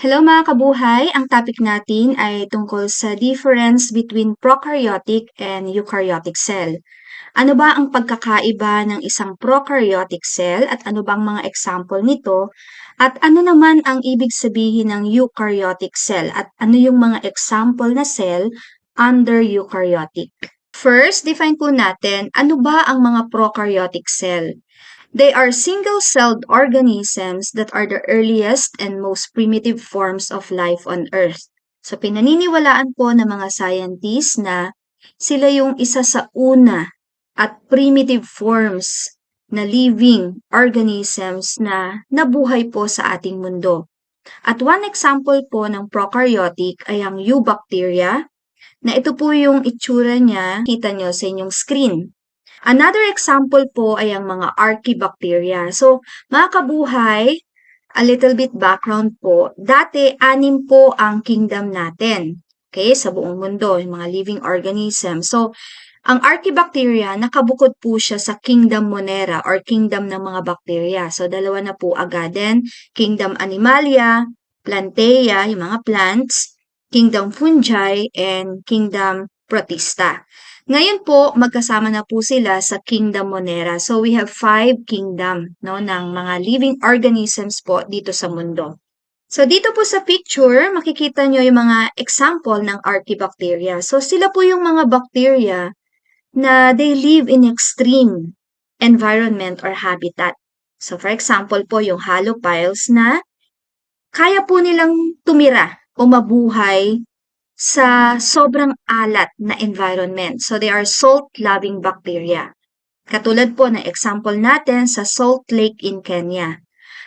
Hello mga kabuhay! Ang topic natin ay tungkol sa difference between prokaryotic and eukaryotic cell. Ano ba ang pagkakaiba ng isang prokaryotic cell at ano bang mga example nito? At ano naman ang ibig sabihin ng eukaryotic cell at ano yung mga example na cell under eukaryotic? First, define po natin ano ba ang mga prokaryotic cell. They are single-celled organisms that are the earliest and most primitive forms of life on Earth. So pinaniniwalaan po ng mga scientists na sila yung isa sa una at primitive forms na living organisms na nabuhay po sa ating mundo. At one example po ng prokaryotic ay ang eubacteria, na ito po yung itsura niya, kita nyo sa inyong screen. Another example po ay ang mga archibacteria. So, mga kabuhay, a little bit background po. Dati, anim po ang kingdom natin. Okay, sa buong mundo, yung mga living organisms. So, ang archibacteria, nakabukod po siya sa kingdom monera or kingdom ng mga bacteria. So, dalawa na po agaden. Kingdom animalia, plantea, yung mga plants, kingdom fungi, and kingdom protista. Ngayon po, magkasama na po sila sa Kingdom Monera. So, we have five kingdom no, ng mga living organisms po dito sa mundo. So, dito po sa picture, makikita nyo yung mga example ng Archibacteria. So, sila po yung mga bacteria na they live in extreme environment or habitat. So, for example po, yung halopiles na kaya po nilang tumira o mabuhay sa sobrang alat na environment. So, they are salt-loving bacteria. Katulad po ng example natin sa Salt Lake in Kenya.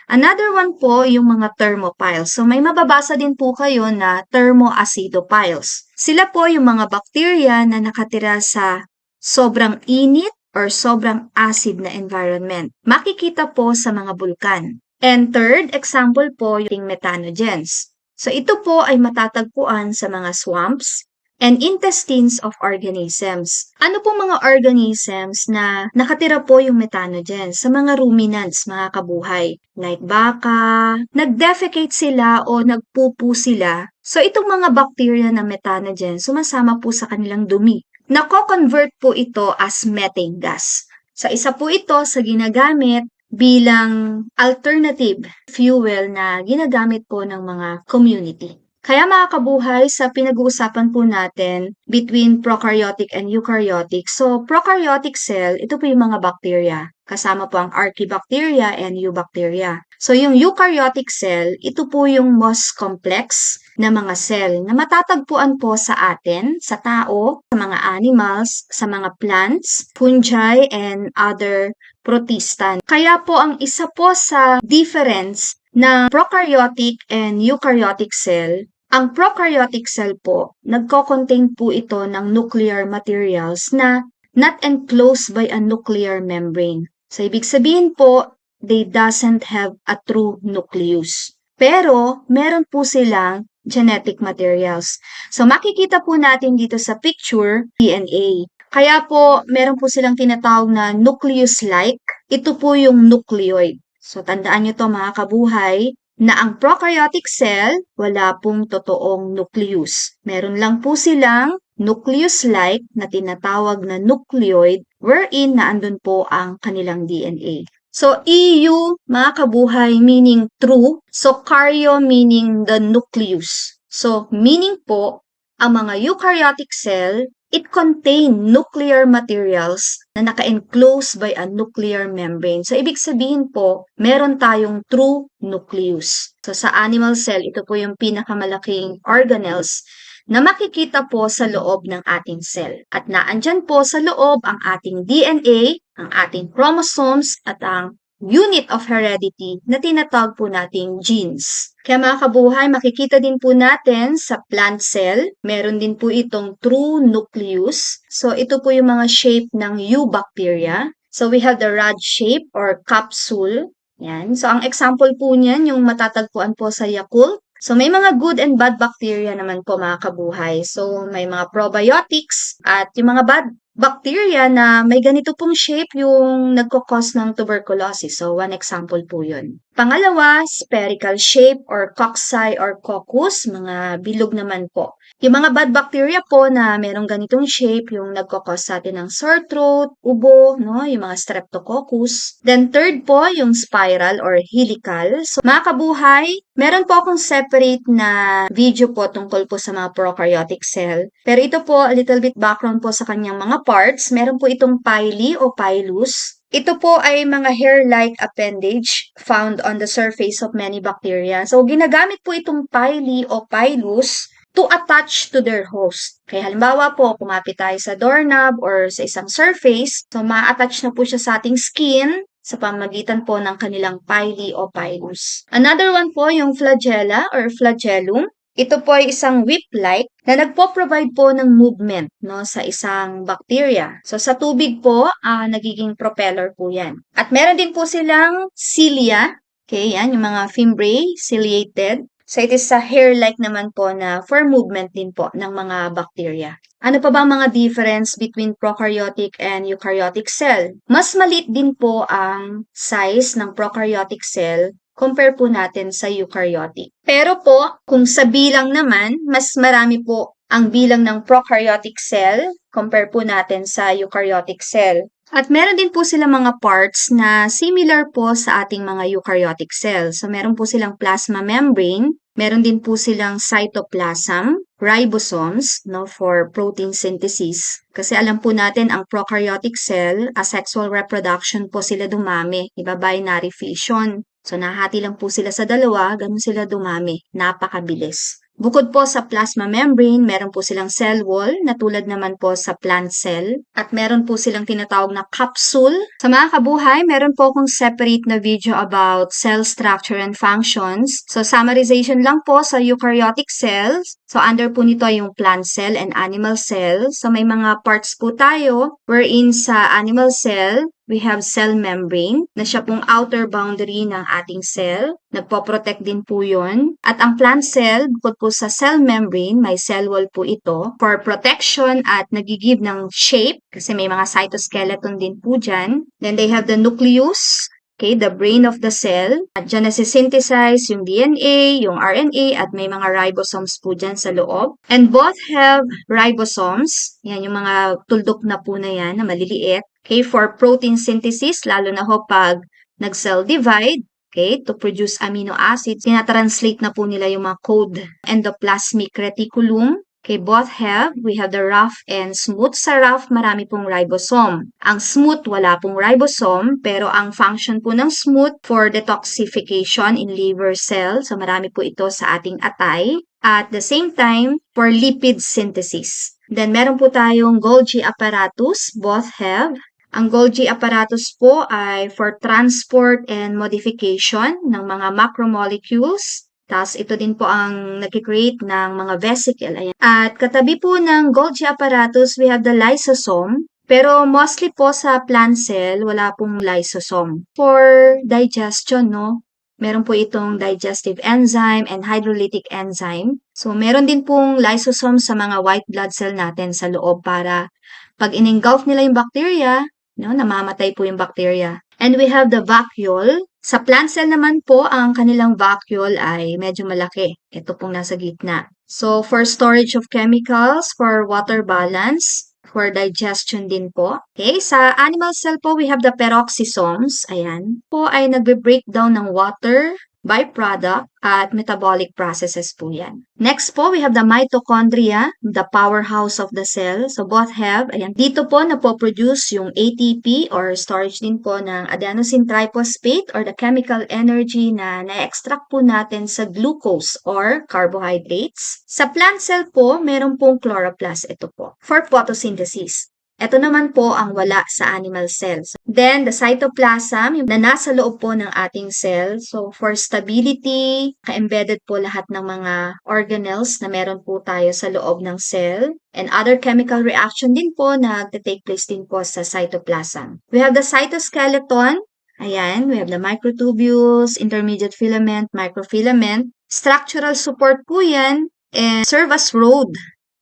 Another one po, yung mga thermophiles. So, may mababasa din po kayo na thermoacidophiles. Sila po yung mga bacteria na nakatira sa sobrang init or sobrang acid na environment. Makikita po sa mga bulkan. And third example po, yung methanogens. So ito po ay matatagpuan sa mga swamps and intestines of organisms. Ano po mga organisms na nakatira po yung methanogens sa mga ruminants, mga kabuhay? Like baka, nag-defecate sila o nagpupu sila. So itong mga bacteria na methanogens, sumasama po sa kanilang dumi. Nako-convert po ito as methane gas. So isa po ito sa ginagamit bilang alternative fuel na ginagamit po ng mga community. Kaya mga kabuhay, sa pinag-uusapan po natin between prokaryotic and eukaryotic. So, prokaryotic cell, ito po yung mga bacteria. Kasama po ang archibacteria and eubacteria. So, yung eukaryotic cell, ito po yung most complex na mga cell na matatagpuan po sa atin, sa tao, sa mga animals, sa mga plants, fungi, and other protista. Kaya po ang isa po sa difference ng prokaryotic and eukaryotic cell, ang prokaryotic cell po, nagko-contain po ito ng nuclear materials na not enclosed by a nuclear membrane. So, ibig sabihin po, they doesn't have a true nucleus. Pero, meron po silang genetic materials. So, makikita po natin dito sa picture, DNA. Kaya po, meron po silang tinatawag na nucleus-like. Ito po yung nucleoid. So, tandaan nyo to mga kabuhay, na ang prokaryotic cell, wala pong totoong nucleus. Meron lang po silang nucleus-like na tinatawag na nucleoid wherein na andun po ang kanilang DNA. So, EU, mga kabuhay, meaning true. So, karyo meaning the nucleus. So, meaning po, ang mga eukaryotic cell, it contain nuclear materials na naka-enclose by a nuclear membrane. So, ibig sabihin po, meron tayong true nucleus. So, sa animal cell, ito po yung pinakamalaking organelles na makikita po sa loob ng ating cell. At naandyan po sa loob ang ating DNA, ang ating chromosomes, at ang unit of heredity na tinatawag po nating genes. Kaya mga kabuhay, makikita din po natin sa plant cell, meron din po itong true nucleus. So ito po yung mga shape ng eubacteria. So we have the rod shape or capsule. Yan. So ang example po niyan, yung matatagpuan po sa Yakult. So may mga good and bad bacteria naman po mga kabuhay. So may mga probiotics at yung mga bad bacteria na may ganito pong shape yung nagkakos ng tuberculosis. So, one example po yun. Pangalawa, spherical shape or cocci or coccus, mga bilog naman po. Yung mga bad bacteria po na merong ganitong shape, yung nagkakos sa atin ng sore throat, ubo, no? yung mga streptococcus. Then third po, yung spiral or helical. So, mga kabuhay, meron po akong separate na video po tungkol po sa mga prokaryotic cell. Pero ito po, a little bit background po sa kanyang mga parts. Meron po itong pili o pilus. Ito po ay mga hair-like appendage found on the surface of many bacteria. So, ginagamit po itong pili o pilus to attach to their host. Kaya halimbawa po, kumapit tayo sa doorknob or sa isang surface, so ma-attach na po siya sa ating skin sa pamagitan po ng kanilang pili o pilus. Another one po yung flagella or flagellum. Ito po ay isang whip-like na nagpo-provide po ng movement no, sa isang bacteria. So sa tubig po, ah, nagiging propeller po yan. At meron din po silang cilia. Okay, yan, yung mga fimbriae, ciliated. So it is a hair-like naman po na for movement din po ng mga bacteria. Ano pa ba ang mga difference between prokaryotic and eukaryotic cell? Mas maliit din po ang size ng prokaryotic cell compare po natin sa eukaryotic. Pero po, kung sa bilang naman, mas marami po ang bilang ng prokaryotic cell compare po natin sa eukaryotic cell. At meron din po sila mga parts na similar po sa ating mga eukaryotic cells. So meron po silang plasma membrane, meron din po silang cytoplasm, ribosomes no for protein synthesis. Kasi alam po natin ang prokaryotic cell, asexual reproduction po sila dumami, iba binary fission. So nahati lang po sila sa dalawa, ganun sila dumami, napakabilis. Bukod po sa plasma membrane, meron po silang cell wall na tulad naman po sa plant cell at meron po silang tinatawag na capsule. Sa mga kabuhay, meron po akong separate na video about cell structure and functions. So summarization lang po sa eukaryotic cells. So under po nito yung plant cell and animal cell. So may mga parts po tayo wherein sa animal cell, we have cell membrane na siya pong outer boundary ng ating cell. Nagpo-protect din po yun. At ang plant cell, bukod po sa cell membrane, may cell wall po ito for protection at nagigive ng shape kasi may mga cytoskeleton din po dyan. Then they have the nucleus, Okay, the brain of the cell. At dyan nasi-synthesize yung DNA, yung RNA, at may mga ribosomes po dyan sa loob. And both have ribosomes. Yan, yung mga tuldok na po na yan, na maliliit. Okay, for protein synthesis, lalo na ho pag nag-cell divide, okay, to produce amino acids, tinatranslate na po nila yung mga code endoplasmic reticulum Okay, both have. We have the rough and smooth. Sa rough, marami pong ribosome. Ang smooth, wala pong ribosome, pero ang function po ng smooth for detoxification in liver cells. So, marami po ito sa ating atay. At the same time, for lipid synthesis. Then, meron po tayong Golgi apparatus. Both have. Ang Golgi apparatus po ay for transport and modification ng mga macromolecules tapos ito din po ang nag-create ng mga vesicle. Ayan. At katabi po ng Golgi apparatus, we have the lysosome. Pero mostly po sa plant cell, wala pong lysosome. For digestion, no? Meron po itong digestive enzyme and hydrolytic enzyme. So, meron din pong lysosome sa mga white blood cell natin sa loob para pag in-engulf nila yung bacteria, no, namamatay po yung bacteria. And we have the vacuole. Sa plant cell naman po, ang kanilang vacuole ay medyo malaki. Ito pong nasa gitna. So, for storage of chemicals, for water balance, for digestion din po. Okay, sa animal cell po, we have the peroxisomes. Ayan. Po ay nagbe-breakdown ng water, byproduct, at metabolic processes po yan. Next po, we have the mitochondria, the powerhouse of the cell. So, both have, ayan, dito po napoproduce yung ATP or storage din po ng adenosine triphosphate or the chemical energy na na-extract po natin sa glucose or carbohydrates. Sa plant cell po, meron pong chloroplast ito po for photosynthesis. Ito naman po ang wala sa animal cells. Then, the cytoplasm, na nasa loob po ng ating cell. So, for stability, ka-embedded po lahat ng mga organelles na meron po tayo sa loob ng cell. And other chemical reaction din po na take place din po sa cytoplasm. We have the cytoskeleton. Ayan, we have the microtubules, intermediate filament, microfilament. Structural support po yan and serve as road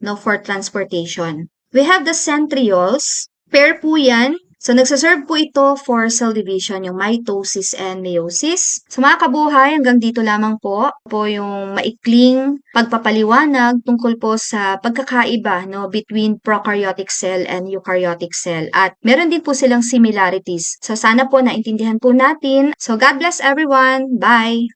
no, for transportation. We have the centrioles. Pair po yan. So, nagsaserve po ito for cell division, yung mitosis and meiosis. So, mga kabuhay, hanggang dito lamang po po yung maikling pagpapaliwanag tungkol po sa pagkakaiba no, between prokaryotic cell and eukaryotic cell. At meron din po silang similarities. So, sana po naintindihan po natin. So, God bless everyone. Bye!